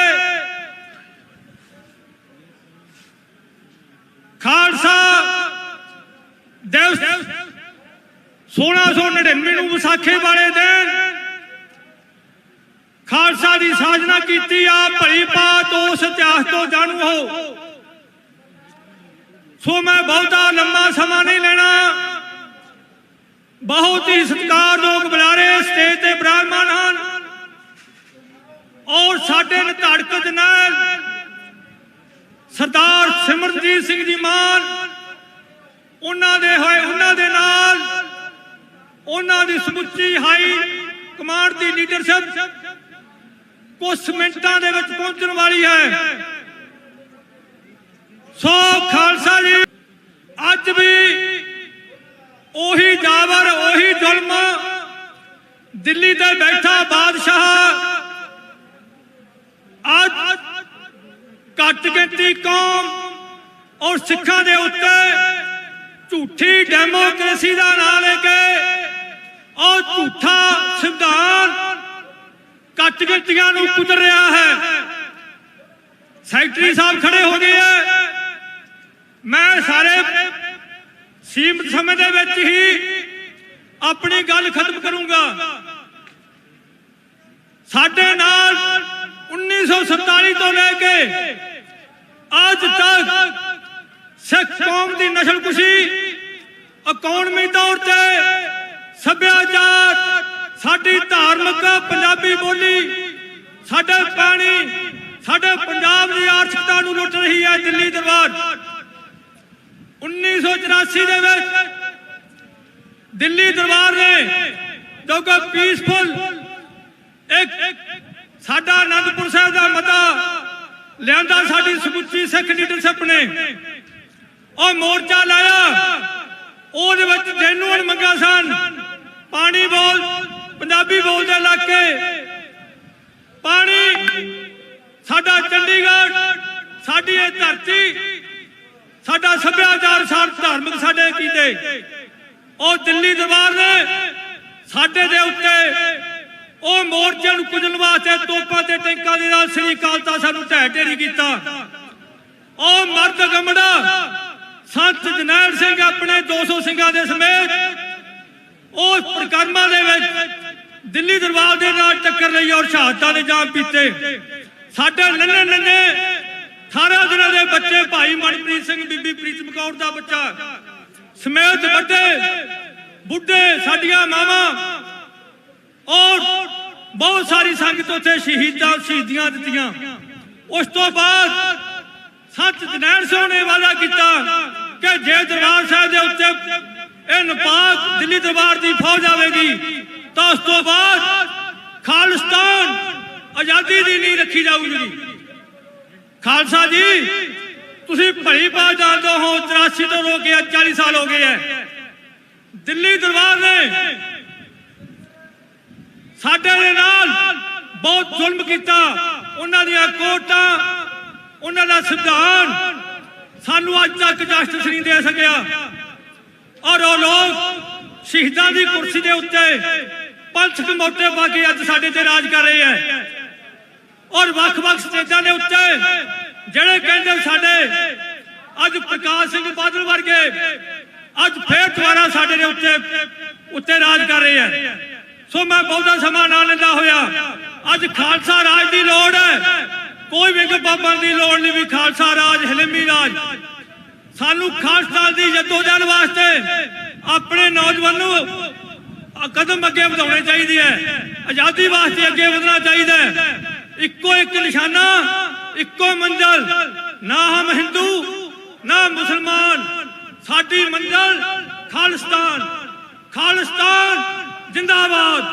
ਖਾਲਸਾ ਦਿਵਸ 1699 ਨੂੰ ਵਿਸਾਖੀ ਵਾਲੇ ਦਿਨ ਖਾਲਸਾ ਦੀ ਸਾਜਨਾ ਕੀਤੀ ਆ, ਭਲੀ ਬਾਤ ਉਸ ਇਤਿਹਾਸ ਤੋਂ ਜਾਣੂ ਹੋ। ਸੋ ਮੈਂ ਬਹੁਤਾ ਲੰਮਾ ਸਮਾਂ ਨਹੀਂ ਲੈਣਾ। ਬਹੁਤ ਹੀ ਸਤਿਕਾਰਯੋਗ ਬੁਲਾਰੇ ਸਟੇਜ ਤੇ ਬਰਾਜਮਾਨ ਹਨ। ਔਰ ਸਾਡੇ ਨਿਧੜਕ ਜਨਰਲ ਸਰਦਾਰ ਸਿਮਰਨਜੀਤ ਸਿੰਘ ਜੀ ਮਾਨ, ਉਹਨਾਂ ਦੇ ਹੋਏ, ਉਹਨਾਂ ਦੇ ਨਾਲ ਉਹਨਾਂ ਦੀ ਸਮੁੱਚੀ ਹਾਈ ਕਮਾਂਡ ਦੀ ਲੀਡਰਸ਼ਿਪ ਕੁਝ ਮਿੰਟਾਂ ਦੇ ਵਿੱਚ ਪਹੁੰਚਣ ਵਾਲੀ ਹੈ। ਸੋ ਖਾਲਸਾ ਜੀ, ਅੱਜ ਵੀ ਉਹੀ ਜਾਵਰ, ਉਹੀ ਜ਼ੁਲਮ ਦਿੱਲੀ ਤੇ ਬੈਠਾ ਬਾਦਸ਼ਾਹ ਅੱਜ ਘੱਟ ਗਿਣਤੀ ਕੌਮ ਔਰ ਸਿੱਖਾਂ ਦੇ ਉੱਤੇ ਝੂਠੀ ਡੈਮੋਕ੍ਰੇਸੀ ਦਾ ਨਾਂ ਲੈ ਕੇ ਔਰ ਝੂਠਾ ਸੰਵਿਧਾਨ ਘੱਟ ਗਿਣਤੀਆਂ ਨੂੰ ਕੁਦਰ ਰਿਹਾ ਹੈ। ਸੈਕਟਰੀ ਸਾਹਿਬ ਖੜੇ ਹੋ ਗਏ ਹੈ। ਮੈਂ ਸਾਰੇ ਸੀਮਤ ਸਮੇਂ ਦੇ ਵਿੱਚ ਹੀ ਆਪਣੀ ਗੱਲ ਖਤਮ ਕਰੂੰਗਾ। ਸਾਡੇ ਨਾਲ 1947 ਤੋਂ ਲੈ ਕੇ ਅੱਜ ਤੱਕ ਸਿੱਖ ਕੌਮ ਦੀ ਨਸਲਕੁਸ਼ੀ ਇਕਨੋਮੀ ਤੌਰ ਤੇ ਸੱਭਿਆਚਾਰ, ਸਾਡੀ ਧਾਰਮਿਕ ਪੰਜਾਬੀ ਬੋਲੀ, ਸਾਡੇ ਪਾਣੀ, ਸਾਡੇ ਪੰਜਾਬ ਦੀ ਆਰਥਿਕਤਾ ਨੂੰ ਲੁੱਟ ਰਹੀ ਹੈ ਦਿੱਲੀ ਦਰਬਾਰ। 1984 ਦੇ ਵਿੱਚ ਦਿੱਲੀ ਦਰਬਾਰ ਨੇ ਜੋ ਕਿ ਪੀਸਫੁਲ ਇੱਕ ਸਾਡਾ ਅਨੰਦਪੁਰ ਸਾਹਿਬ ਦਾ ਮਤਾ ਲਿਆਂਦਾ, ਸਾਡੀ ਸਮੁੱਚੀ ਸਿੱਖ ਲੀਡਰਸ਼ਿਪ ਨੇ। ਉਹ ਮੋਰਚਾ ਲਾਇਆ, ਉਹਦੇ ਵਿੱਚ ਜੈਨੂਅਨ ਮੰਗਾ ਸਨ। ਪਾਣੀ ਬੋਲ, ਪੰਜਾਬੀ ਬੋਲਦੇ ਇਲਾਕੇ। ਪਾਣੀ, ਸਾਡਾ ਚੰਡੀਗੜ੍ਹ, ਸਾਡੀ ਇਹ ਧਰਤੀ, ਸਾਡਾ ਸੱਭਿਆਚਾਰ ਸਾਡਾ ਧਾਰਮਿਕ ਸਾਡੇ ਕੀਤੇ। ਉਹ ਦਿੱਲੀ ਦਰਬਾਰ ਨੇ ਸਾਡੇ ਦੇ ਉੱਤੇ ਉਹ ਮੋਰਚੇ ਨੂੰ ਕੁਚਲਣ ਵਾਸਤੇ ਤੋਪਾਂ ਤੇ ਟੈਂਕਾਂ ਦੇ ਨਾਲ ਸ੍ਰੀ ਕਾਲਤਾ ਸਾਨੂੰ ਢਹਿ ਢੇਰੀ ਕੀਤਾ। ਉਹ ਮਰਦ ਗਮੜਾ, ਸੰਤ ਜਨੈਲ ਸਿੰਘ ਆਪਣੇ 200 ਸਿੰਘਾਂ ਦੇ ਸਮੇਤ ਉਸ ਪ੍ਰਕਰਮਾ ਦੇ ਵਿੱਚ ਦਿੱਲੀ ਦਰਬਾਰ ਦੇ ਨਾਲ ਟੱਕਰ ਲਈ ਔਰ ਸ਼ਹਾਦਤਾਂ ਦੇ ਜਾਮ ਪੀਤੇ ਸਾਡੇ ਨੰਨੇ ਨੰਨੇ 18 ਦਿਨਾਂ ਦੇ ਬੱਚੇ ਭਾਈ ਮਨਪ੍ਰੀਤ ਸਿੰਘ, ਬੀਬੀ ਪ੍ਰੀਤਮ ਕੌਰ ਦਾ ਬੱਚਾ। ਸਮੇਤ ਵੱਡੇ ਬੁੱਢੇ ਸਾਡੀਆਂ ਮਾਵਾਂ ਔਰ ਬਹੁਤ ਸਾਰੀ ਸੰਗਤ ਉੱਥੇ ਸ਼ਹੀਦਾਂ ਸ਼ਹੀਦੀਆਂ ਦਿੱਤੀਆਂ। ਉਸ ਤੋਂ ਬਾਅਦ ਸੱਤ ਜਨੈਣ ਸਿੰਘ ਨੇ ਵਾਅਦਾ ਕੀਤਾ ਕਿ ਜੇ ਦਰਬਾਰ ਸਾਹਿਬ ਦੇ ਉੱਤੇ ਇਹ ਨਪਾਕ ਦਿੱਲੀ ਦਰਬਾਰ ਦੀ ਫੌਜ ਆਵੇਗੀ, ਤਾਂ ਉਸ ਤੋਂ ਬਾਅਦ ਖਾਲਿਸਤਾਨ ਆਜ਼ਾਦੀ ਦੀ ਨੀਂਹ ਰੱਖੀ ਜਾਊਗੀ ਖਾਲਸਾ ਜੀ, ਤੁਸੀਂ ਭਲੀ ਬਾਤ ਜਾਣਦੇ ਹੋ 84 ਤੋਂ ਰੋ ਕੇ 40 ਸਾਲ ਹੋ ਗਏ ਐ ਦਿੱਲੀ ਦਰਬਾਰ ਨੇ ਸਾਡੇ ਦੇ ਨਾਲ ਬਹੁਤ ਜ਼ੁਲਮ ਕੀਤਾ, ਉਹਨਾਂ ਦੀਆਂ ਕੋਟਾਂ, ਉਹਨਾਂ ਦਾ ਸੰਵਿਧਾਨ ਸਾਨੂੰ ਅੱਜ ਤੱਕ ਜਸਟਿਸ ਨਹੀਂ ਦੇ ਸਕਿਆ। ਔਰ ਉਹ ਲੋਕ ਸ਼ਹੀਦਾਂ ਦੀ ਕੁਰਸੀ ਦੇ ਉੱਤੇ ਪੰਥਕ ਮੋਟੇ ਪਾ ਕੇ ਅੱਜ ਸਾਡੇ ਤੇ ਰਾਜ ਕਰ ਰਹੇ ਐ ਔਰ ਵੱਖ-ਵੱਖ ਸਟੇਜਾਂ ਦੇ ਉੱਤੇ ਜਿਹੜੇ ਕਹਿੰਦੇ ਸਾਡੇ ਅੱਜ ਪ੍ਰਕਾਸ਼ ਸਿੰਘ ਬਾਦਲ ਵਰਗੇ ਅੱਜ ਫੇਰ ਦੁਬਾਰਾ ਸਾਡੇ ਦੇ ਉੱਤੇ ਉੱਤੇ ਰਾਜ ਕਰ ਰਹੇ ਐ ਸੋ ਮੈਂ ਬਹੁਤਾ ਸਮਾਂ ਨਾ ਲੈਂਦਾ ਹੋਇਆ। ਅੱਜ ਖਾਲਸਾ ਰਾਜ ਦੀ ਲੋੜ ਹੈ। ਕੋਈ ਵਿੰਗ ਪਾਪਣ ਦੀ ਲੋੜ ਨਹੀਂ ਵੀ ਖਾਲਸਾ ਰਾਜ, ਹਲਮੀ ਰਾਜ। ਸਾਨੂੰ ਖਾਲਸਾ ਦੀ ਜਦੋਜਹਿਦ ਵਾਸਤੇ ਆਪਣੇ ਨੌਜਵਾਨ ਨੂੰ ਕਦਮ ਅੱਗੇ ਵਧਾਉਣੇ ਚਾਹੀਦੇ ਹੈ ਆਜ਼ਾਦੀ ਵਾਸਤੇ ਅੱਗੇ ਵਧਣਾ ਚਾਹੀਦਾ ਹੈ। ਇੱਕੋ ਇੱਕ ਨਿਸ਼ਾਨਾ, ਇੱਕੋ ਮੰਜ਼ਲ, ਨਾ ਹਮ ਹਿੰਦੂ, ਨਾ ਮੁਸਲਮਾਨ, ਸਾਡੀ ਮੰਜ਼ਲ ਖਾਲਿਸਤਾਨ ਖਾਲਿਸਤਾਨ ਜਿੰਦਾਬਾਦ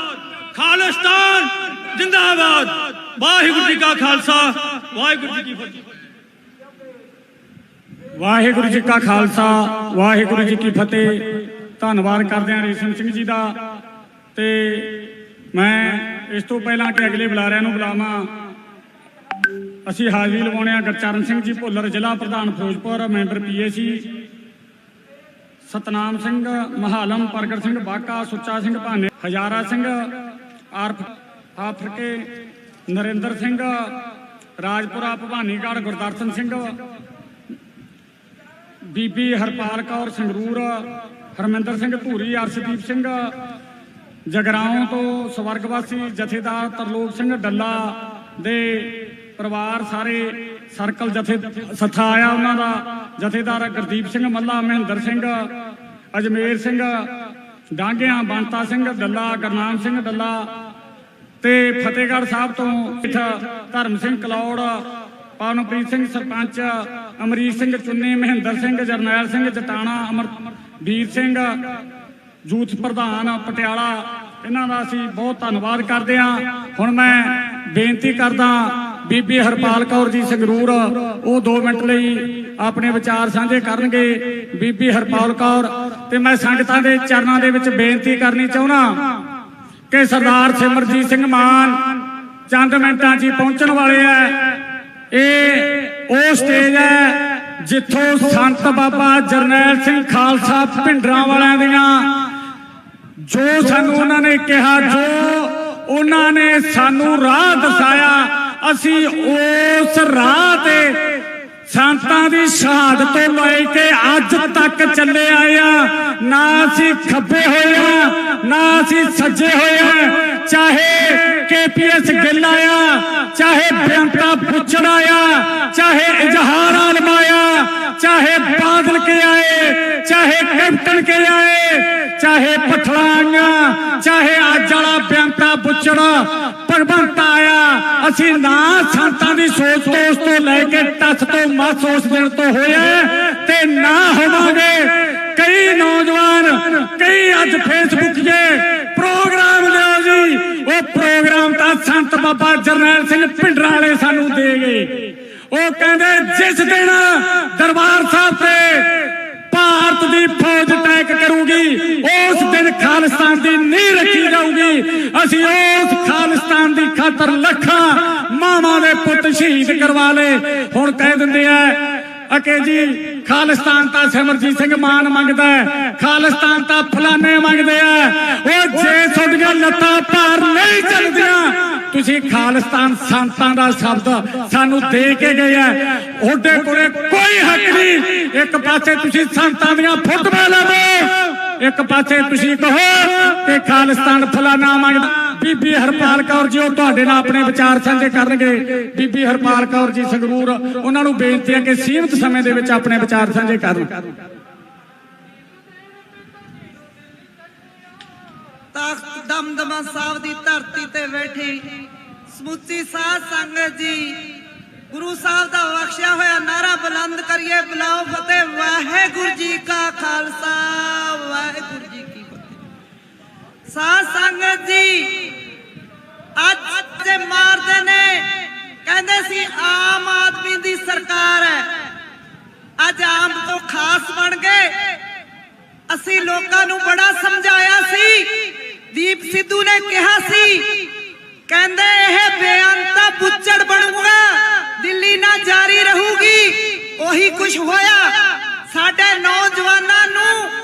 ਖਾਲਿਸਤਾਨ ਜਿੰਦਾਬਾਦ। ਵਾਹਿਗੁਰੂ ਜੀ ਕਾ ਖਾਲਸਾ, ਵਾਹਿਗੁਰੂ ਜੀ ਕੀ ਫਤਿਹ। ਵਾਹਿਗੁਰੂ ਜੀ ਕਾ ਖਾਲਸਾ, ਵਾਹਿਗੁਰੂ ਜੀ ਕੀ ਫਤਿਹ। ਧੰਨਵਾਦ ਕਰਦੇ ਹਾਂ ਰੇਸ਼ਮ ਸਿੰਘ ਜੀ ਦਾ। ਤੇ ਮੈਂ ਇਸ ਤੋਂ ਪਹਿਲਾਂ ਕਿ ਅਗਲੇ ਬੁਲਾਰਿਆਂ ਨੂੰ ਬੁਲਾਵਾਂ, ਅਸੀਂ ਹਾਜ਼ਰੀ ਲਵਾਉਣੇ ਆ ਗੁਰਚਰਨ ਸਿੰਘ ਜੀ ਭੁੱਲਰ ਜ਼ਿਲ੍ਹਾ ਪ੍ਰਧਾਨ ਫਿਰੋਜ਼ਪੁਰ, ਮੈਂਬਰ ਪੀਏਸੀ। ਸਤਨਾਮ ਸਿੰਘ ਮਹਾਲਮ, ਪ੍ਰਗਟ ਸਿੰਘ ਬਾਕਾ, ਸੁੱਚਾ ਸਿੰਘ ਭਾਨੇ, ਹਜ਼ਾਰਾ ਸਿੰਘ ਆਰਫ, ਆਫਰਕੇ, ਨਰਿੰਦਰ ਸਿੰਘ, ਰਾਜਪੁਰਾ ਭਵਾਨੀਗੜ੍ਹ, ਗੁਰਦਰਸ਼ਨ ਸਿੰਘ ਬੀਬੀ ਹਰਪਾਲ ਕੌਰ ਸੰਗਰੂਰ, ਹਰਮਿੰਦਰ ਸਿੰਘ ਧੂਰੀ ਅਰਸ਼ਦੀਪ ਸਿੰਘ, ਜਗਰਾਉਂ ਤੋਂ ਸਵਰਗਵਾਸੀ ਜਥੇਦਾਰ ਤਰਲੋਕ ਸਿੰਘ ਡੱਲਾ ਦੇ ਪਰਿਵਾਰ ਸਾਰੇ ਸਰਕਲ ਜਥੇ ਸੱਥਾ ਆਇਆ ਉਹਨਾਂ ਦਾ, ਜਥੇਦਾਰ ਗੁਰਦੀਪ ਸਿੰਘ ਮੱਲਾ, ਮਹਿੰਦਰ ਸਿੰਘ, ਅਜਮੇਰ ਸਿੰਘ, ਡਾਂਗਿਆਂ, ਬੰਤਾ ਸਿੰਘ ਡੱਲਾ, ਗਰਨਾਮ ਸਿੰਘ ਡੱਲਾ ਤੇ ਫਤਿਹਗੜ੍ਹ ਸਾਹਿਬ ਤੋਂ ਇੱਥ ਧਰਮ ਸਿੰਘ ਕਲੌੜ ਪਵਨਪ੍ਰੀਤ ਸਿੰਘ ਸਰਪੰਚ ਅਮਰੀਤ ਸਿੰਘ ਚੁੰਨੀ, ਮਹਿੰਦਰ ਸਿੰਘ, ਜਰਨੈਲ ਸਿੰਘ, ਜਟਾਣਾ ਅਮਰਵੀਰ ਸਿੰਘ ਯੂਥ ਪ੍ਰਧਾਨ, ਪਟਿਆਲਾ। ਇਹਨਾਂ ਦਾ ਅਸੀਂ ਬਹੁਤ ਧੰਨਵਾਦ ਕਰਦੇ ਹਾਂ। ਹੁਣ ਮੈਂ ਬੇਨਤੀ ਕਰਦਾ ਬੀਬੀ ਹਰਪਾਲ ਕੌਰ ਜੀ ਸੰਗਰੂਰ, ਉਹ 2 ਮਿੰਟ ਲਈ ਆਪਣੇ ਵਿਚਾਰ ਸਾਂਝੇ ਕਰਨਗੇ। ਬੀਬੀ ਹਰਪਾਲ ਕੌਰ, ਤੇ ਮੈਂ ਸੰਗਤਾਂ ਦੇ ਚਰਨਾਂ ਦੇ ਵਿੱਚ ਬੇਨਤੀ ਕਰਨੀ ਚਾਹੁੰਦਾ ਕਿ ਸਰਦਾਰ ਸਿਮਰਜੀਤ ਸਿੰਘ ਮਾਨ ਚੰਦ ਮਿੰਟਾਂ 'ਚ ਪਹੁੰਚਣ ਵਾਲੇ ਆ ਇਹ ਉਹ ਸਟੇਜ ਹੈ ਜਿੱਥੋਂ ਸੰਤ ਬਾਬਾ ਜਰਨੈਲ ਸਿੰਘ ਖਾਲਸਾ ਭਿੰਡਰਾਂ ਵਾਲਿਆਂ ਦੀਆਂ, ਜੋ ਸਾਨੂੰ ਉਹਨਾਂ ਨੇ ਕਿਹਾ, ਜੋ ਉਹਨਾਂ ਨੇ ਸਾਨੂੰ ਰਾਹ ਦਸਾਇਆ, ਅਸੀਂ ਉਸ ਰਾਹ ਤੇ ਸੰਤਾਂ ਦੀ ਸ਼ਹਾਦਤ ਤੋਂ ਲੈ ਕੇ ਅੱਜ ਤੱਕ ਚੱਲੇ ਆਏ ਆ ਨਾ ਅਸੀਂ ਖੱਬੇ ਹੋਏ ਆ ਨਾ ਅਸੀਂ ਸੱਜੇ ਹੋਏ ਆ ਚਾਹੇ ਕੇਪੀਐਸ ਗਿੱਲ ਆਇਆ, ਚਾਹੇ ਬੇਅੰਤਾ ਪੁੱਛੜ ਆਇਆ, ਚਾਹੇ ਇਜ਼ਹਾਰ ਆਲਮ ਆਇਆ, ਚਾਹੇ ਬਾਦਲ ਕੇ ਆਏ, ਚਾਹੇ ਕੈਪਟਨ ਕੇ ਆਏ, ਚਾਹੇ ਪਠਲਾ ਆਈਆਂ, ਚਾਹੇ ਅੱਜ ਵਾਲਾ ਬੇਅੰਤਾ ਪੁੱਛੜਾ ਭਗਵੰਤ ਆਇਆ, ਅਸੀਂ ਨਾ ਸੰਤਾਂ ਦੀ ਸੋਚ ਤੋਂ ਉਸ ਤੋਂ ਲੈ ਕੇ ਟੱਚ ਤੋਂ ਮਸ ਉਸ ਦਿਨ ਤੋਂ ਹੋਇਆ, ਤੇ ਨਾ ਹੋਵਾਂਗੇ। ਕਈ ਨੌਜਵਾਨ, ਕਈ ਅੱਜ ਫੇਸਬੁੱਕ 'ਤੇ ਪ੍ਰੋਗਰਾਮ ਲਿਓ ਜੀ। ਉਹ ਪ੍ਰੋਗਰਾਮ ਤਾਂ ਸੰਤ ਬਾਬਾ ਜਰਨੈਲ ਸਿੰਘ ਭਿੰਡਰਾਂ ਵਾਲੇ ਸਾਨੂੰ ਦੇ ਗਏ। ਉਹ ਕਹਿੰਦੇ, ਜਿਸ ਦਿਨ ਦਰਬਾਰ ਸਾਹਿਬ ਤੇ ਭਾਰਤ ਦੀ ਫੌਜ ਅਟੈਕ ਕਰੂਗੀ, ਉਸ ਦਿਨ ਖਾਲਿਸਤਾਨ ਦੀ ਨੀਂਹ ਰੱਖੀ ਜਾਊਗੀ। ਅਸੀਂ ਉਸ ਖਾਲਿਸਤਾਨ ਦੀ ਖਾਤਰ ਲੱਖਾਂ ਮਾਵਾਂ ਦੇ ਪੁੱਤ ਸ਼ਹੀਦ ਕਰਵਾ ਲਏ। ਹੁਣ ਕਹਿ ਦਿੰਦੇ ਆ ਅਕੇ ਜੀ, ਖਾਲਿਸਤਾਨ ਤਾਂ ਸਿਮਰਜੀਤ ਸਿੰਘ ਮਾਨ ਮੰਗਦਾ ਹੈ, ਖਾਲਿਸਤਾਨ ਤਾਂ ਫਲਾਣੇ ਮੰਗਦੇ ਆ। ਉਹ ਜੇ ਤੁਹਾਡੀਆਂ ਲੱਤਾਂ ਭਾਰ ਨਹੀਂ ਚੱਲਦੀਆਂ, ਤੁਸੀਂ ਖਾਲਿਸਤਾਨ ਸੰਤਾਂ ਦਾ ਸ਼ਬਦ ਸਾਨੂੰ ਦੇ ਕੇ ਗਏ ਆ। ਉਹਦੇ ਕੋਲੇ ਕੋਈ ਹੱਕ ਨਹੀਂ। ਇੱਕ ਪਾਸੇ ਤੁਸੀਂ ਸੰਤਾਂ ਦੀਆਂ ਫੁੱਟਬਾਲ ਲਾਵੋ ਇੱਕ ਪਾਸੇ ਤੁਸੀਂ ਕਹੋ ਕਿ ਖਾਲਿਸਤਾਨ ਫਲਾਣਾ ਮੰਗਦਾ। ਬੀਬੀ ਹਰਪਾਲ ਕੌਰ ਜੀ, ਉਹ ਤੁਹਾਡੇ ਨਾਲ ਆਪਣੇ ਵਿਚਾਰ ਸਾਂਝੇ ਕਰਨਗੇ। ਬੀਬੀ ਹਰਪਾਲ ਕੌਰ ਜੀ, ਸੰਗਰੂਰ, ਉਹਨਾਂ ਨੂੰ ਬੇਨਤੀ ਹੈ ਕਿ ਸੀਮਿਤ ਸਮੇਂ ਦੇ ਵਿੱਚ ਆਪਣੇ ਵਿਚਾਰ ਸਾਂਝੇ ਕਰਨ। ਤਖਤ ਦਮਦਮਾ ਸਾਹਿਬ ਦੀ ਧਰਤੀ ਤੇ ਬੈਠੀ ਸਮੁੱਚੀ ਸਾਧ ਸੰਗਤ ਜੀ, ਗੁਰੂ ਸਾਹਿਬ ਦਾ ਬਖਸ਼ਿਆ ਹੋਇਆ ਨਾਰਾ ਬੁਲੰਦ ਕਰੀਏ, ਬੁਲਾਓ ਫਤਿਹ, ਵਾਹਿਗੁਰੂ ਜੀ ਕਾ ਖਾਲਸਾ, ਵਾਹਿਗੁਰੂ ਸਾਧ ਸੰਗਤ ਜੀ। ਅੱਜ ਤੇ ਮਾਰਦੇ ਨੇ। ਕਹਿੰਦੇ ਸੀ, ਆਮ ਆਦਮੀ ਦੀ ਸਰਕਾਰ ਹੈ। ਅੱਜ ਆਮ ਤੋਂ ਖਾਸ ਬਣ ਗਏ। ਅਸੀਂ ਲੋਕਾਂ ਨੂੰ ਬੜਾ ਸਮਝਾਇਆ ਸੀ। ਦੀਪ ਸਿੱਧੂ ਨੇ ਕਿਹਾ ਸੀ, ਕਹਿੰਦੇ ਇਹ ਬੇਅੰਤਾ ਬੁੱਚੜ ਬਣੂਗਾ। ਦਿੱਲੀ ਨਾ ਜਾਰੀ ਰਹੂਗੀ। ਉਹੀ ਕੁਝ ਹੋਇਆ। ਸਾਡੇ ਨੌਜਵਾਨਾਂ ਨੂੰ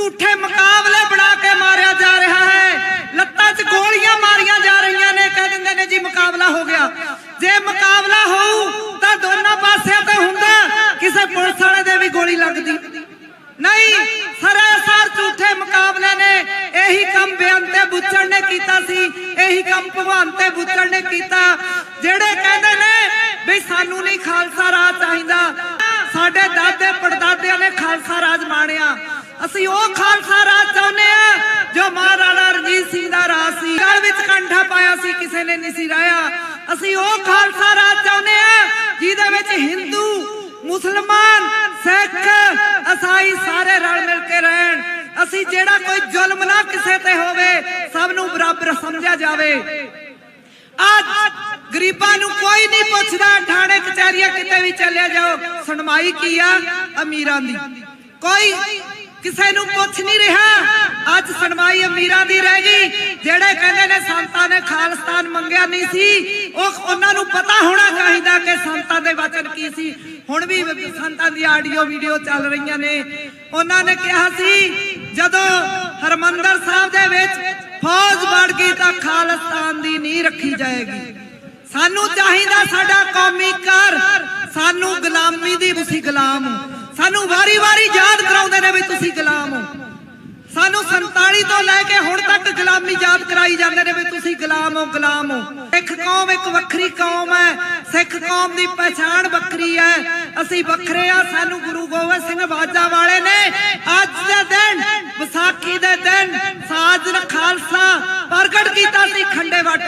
ਝੂਠੇ ਮੁਕਾਬਲੇ ਬਣਾ ਕੇ ਮਾਰਿਆ ਜਾ ਰਿਹਾ ਹੈ। ਲੱਤਾਂ 'ਚ ਗੋਲੀਆਂ ਮਾਰੀਆਂ ਜਾ ਰਹੀਆਂ ਨੇ, ਕਹਿ ਦਿੰਦੇ ਨੇ ਜੀ ਮੁਕਾਬਲਾ ਹੋ ਗਿਆ। ਜੇ ਮੁਕਾਬਲਾ ਹੋਊ, ਤਾਂ ਦੋਨਾਂ ਪਾਸਿਆਂ ਤੇ ਹੁੰਦਾ ਕਿਸੇ ਪੁਲਿਸ ਵਾਲੇ ਦੇ ਵੀ ਗੋਲੀ ਲੱਗਦੀ। ਨਹੀਂ, ਸਰਾਸਰ ਝੂਠੇ ਮੁਕਾਬਲੇ ਨੇ। ਇਹੀ ਕੰਮ ਬੇਅੰਤੇ ਬੁੱਚੜ ਨੇ ਕੀਤਾ ਸੀ, ਇਹੀ ਕੰਮ ਭਗਵਾਨ ਤੇ ਬੁੱਚੜ ਨੇ ਕੀਤਾ। ਜਿਹੜੇ ਕਹਿੰਦੇ ਨੇ ਵੀ ਸਾਨੂੰ ਨਹੀਂ ਖਾਲਸਾ ਰਾਜ ਚਾਹੀਦਾ, ਸਾਡੇ ਦਾਦੇ ਪੜਦਾਦਿਆਂ ਨੇ ਖਾਲਸਾ ਰਾਜ ਮਾਣਿਆ। ਅਸੀਂ ਉਹ ਖਾਲਸਾ ਰਾਜ ਚਾਹੁੰਦੇ ਆ ਜੋ ਮਹਾਰਾਣਾ ਰਣਜੀਤ ਸਿੰਘ ਦਾ ਰਾਜ ਸੀ। ਗਲ ਵਿੱਚ ਕੰਠਾ ਪਾਇਆ ਸੀ, ਕਿਸੇ ਨੇ ਨਹੀਂ ਸੀ ਰਾਇਆ। ਅਸੀਂ ਉਹ ਖਾਲਸਾ ਰਾਜ ਚਾਹੁੰਦੇ ਆ ਜਿਹਦੇ ਵਿੱਚ ਹਿੰਦੂ, ਮੁਸਲਮਾਨ, ਸਿੱਖ ਅਸਾਈ ਸਾਰੇ ਰਲ ਮਿਲ ਕੇ ਰਹਿਣ। ਅਸੀਂ ਜਿਹੜਾ ਕੋਈ ਜ਼ੁਲਮ ਨਾ ਕਿਸੇ ਤੇ ਹੋਵੇ, ਸਭ ਨੂੰ ਬਰਾਬਰ ਸਮਝਿਆ ਜਾਵੇ। ਅੱਜ ਗਰੀਬਾਂ ਨੂੰ ਕੋਈ ਨਹੀਂ ਪੁੱਛਦਾ, ਥਾਣੇ, ਕਚਹਿਰੀਆਂ ਕਿਤੇ ਵੀ ਚੱਲਿਆ ਜਾਓ। ਸੁਣਵਾਈ ਕੀ ਆ? ਅਮੀਰਾਂ ਦੀ। ਕੋਈ ਕਿਸੇ ਨੂੰ ਪੁੱਛ ਨਹੀਂ ਰਿਹਾ। ਅੱਜ ਸੁਣਵਾਈ ਅਮੀਰਾਂ ਦੀ ਰਹਿ ਗਈ। ਜਿਹੜੇ ਕਹਿੰਦੇ ਨੇ ਸੰਤਾਂ ਨੇ ਖਾਲਸਤਾਨ ਮੰਗਿਆ ਨਹੀਂ ਸੀ, ਉਹ ਉਹਨਾਂ ਨੂੰ ਪਤਾ ਹੋਣਾ ਚਾਹੀਦਾ ਕਿ ਸੰਤਾਂ ਦੇ ਵਚਨ ਕੀ ਸੀ। ਹੁਣ ਵੀ ਸੰਤਾਂ ਦੀ ਆਡੀਓ ਵੀਡੀਓ ਚੱਲ ਰਹੀਆਂ ਨੇ। ਉਹਨਾਂ ਨੇ ਕਿਹਾ ਸੀ, ਜਦੋਂ ਹਰਮੰਦਰ ਸਾਹਿਬ ਦੇ ਵਿੱਚ ਫੌਜ ਵੜ ਗਈ ਤਾਂ ਖਾਲਸਤਾਨ ਦੀ ਨੀਂਹ ਰੱਖੀ ਜਾਏਗੀ। ਸਾਨੂੰ ਚਾਹੀਦਾ ਸਾਡਾ ਕੌਮੀ ਕਰ ਸਾਨੂੰ ਗੁਲਾਮੀ ਦੀ ਤੁਸੀਂ ਗੁਲਾਮ ਹੋ। ਸਾਨੂੰ ਵਾਰੀ-ਵਾਰੀ ਯਾਦ ਕਰਾਉਂਦੇ ਨੇ ਵੀ ਤੁਸੀਂ ਗੁਲਾਮ ਹੋ। ਸਾਨੂੰ 47 ਤੋਂ ਲੈ ਕੇ ਹੁਣ ਤੱਕ ਗੁਲਾਮੀ ਯਾਦ ਕਰਾਈ ਜਾਂਦੇ ਨੇ ਵੀ ਤੁਸੀਂ ਗੁਲਾਮ ਹੋ ਗੁਲਾਮ ਹੋ। ਸਿੱਖ ਕੌਮ ਇੱਕ ਵੱਖਰੀ ਕੌਮ ਹੈ। ਸਿੱਖ ਕੌਮ ਦੀ ਪਛਾਣ ਵੱਖਰੀ ਹੈ। ਅਸੀਂ ਵੱਖਰੇ ਆ ਸਾਨੂੰ ਗੁਰੂ ਗੋਬਿੰਦ ਸਿੰਘ ਬਾਜਾ ਵਾਲੇ ਨੇ ਅੱਜ ਦੇ ਦਿਨ, ਵਿਸਾਖੀ ਦੇ ਦਿਨ ਸਾਜਨ ਖਾਲਸਾ ਪ੍ਰਗਟ ਕੀਤਾ ਸੀ ਖੰਡੇ ਵਾਟੇ